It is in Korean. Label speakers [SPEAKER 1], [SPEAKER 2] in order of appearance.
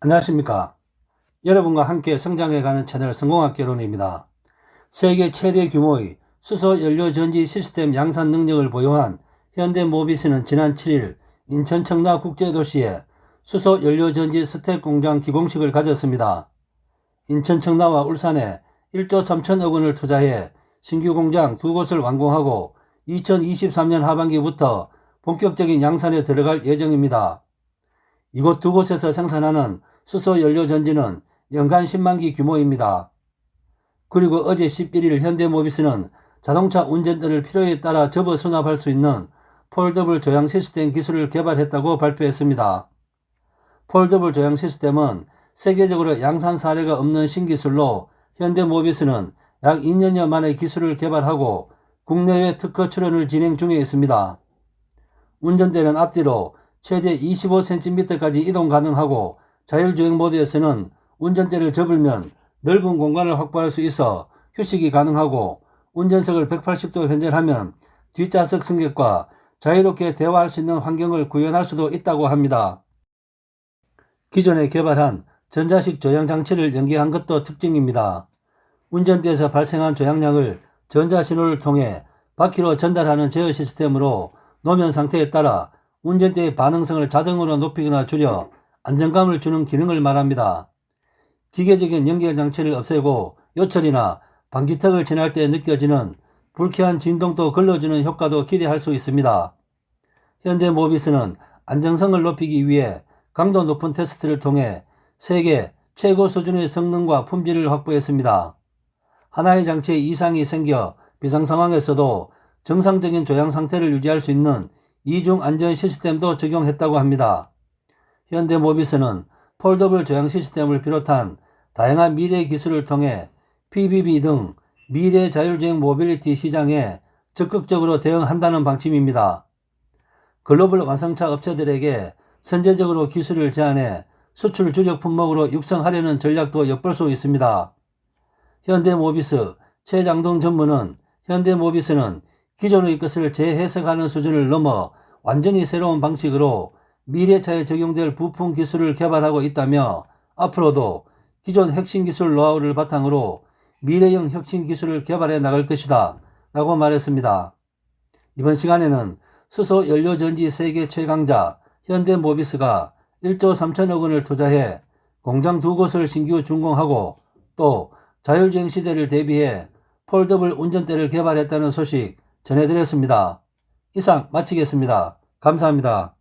[SPEAKER 1] 안녕하십니까. 여러분과 함께 성장해가는 채널 성공학개론입니다. 세계 최대 규모의 수소 연료 전지 시스템 양산 능력을 보유한 현대 모비스는 지난 7일 인천 청라 국제도시에 수소 연료 전지 스택 공장 기공식을 가졌습니다. 인천 청라와 울산에 1조 3천억 원을 투자해 신규 공장 두 곳을 완공하고 2023년 하반기부터 본격적인 양산에 들어갈 예정입니다. 이곳 두 곳에서 생산하는 수소 연료 전지는 연간 10만 기 규모입니다. 그리고 어제 11일 현대모비스는 자동차 운전대를 필요에 따라 접어 수납할 수 있는 폴더블 조향 시스템 기술을 개발했다고 발표했습니다. 폴더블 조향 시스템은 세계적으로 양산 사례가 없는 신기술로 현대모비스는 약 2년여 만에 기술을 개발하고 국내외 특허 출원을 진행 중에 있습니다. 운전대는 앞뒤로 최대 25cm까지 이동 가능하고 자율주행 모드에서는 운전대를 접으면 넓은 공간을 확보할 수 있어 휴식이 가능하고 운전석을 180도 회전하면 뒷좌석 승객과 자유롭게 대화할 수 있는 환경을 구현할 수도 있다고 합니다. 기존에 개발한 전자식 조향 장치를 연계한 것도 특징입니다. 운전대에서 발생한 조향량을 전자 신호를 통해 바퀴로 전달하는 제어 시스템으로 노면 상태에 따라 운전대의 반응성을 자동으로 높이거나 줄여 안정감을 주는 기능을 말합니다. 기계적인 연결 장치를 없애고 요철이나 방지턱을 지날 때 느껴지는 불쾌한 진동도 걸러주는 효과도 기대할 수 있습니다. 현대 모비스는 안정성을 높이기 위해 강도 높은 테스트를 통해 세계 최고 수준의 성능과 품질을 확보했습니다. 하나의 장치에 이상이 생겨 비상 상황에서도 정상적인 조향 상태를 유지할 수 있는 이중 안전 시스템도 적용했다고 합니다. 현대 모비스는 폴더블 조향 시스템을 비롯한 다양한 미래 기술을 통해 PBB 등 미래 자율주행 모빌리티 시장에 적극적으로 대응한다는 방침입니다. 글로벌 완성차 업체들에게 선제적으로 기술을 제안해 수출 주력 품목으로 육성하려는 전략도 엿볼 수 있습니다. 현대모비스 최장동 전문은 현대모비스는 기존의 것을 재해석하는 수준을 넘어 완전히 새로운 방식으로 미래차에 적용될 부품 기술을 개발하고 있다며 앞으로도 기존 핵심 기술 노하우를 바탕으로 미래형 혁신 기술을 개발해 나갈 것이다 라고 말했습니다. 이번 시간에는 수소 연료 전지 세계 최강자 현대모비스가 1조 3천억 원을 투자해 공장 두 곳을 신규 준공하고 또 자율주행 시대를 대비해 폴더블 운전대를 개발했다는 소식 전해드렸습니다. 이상 마치겠습니다. 감사합니다.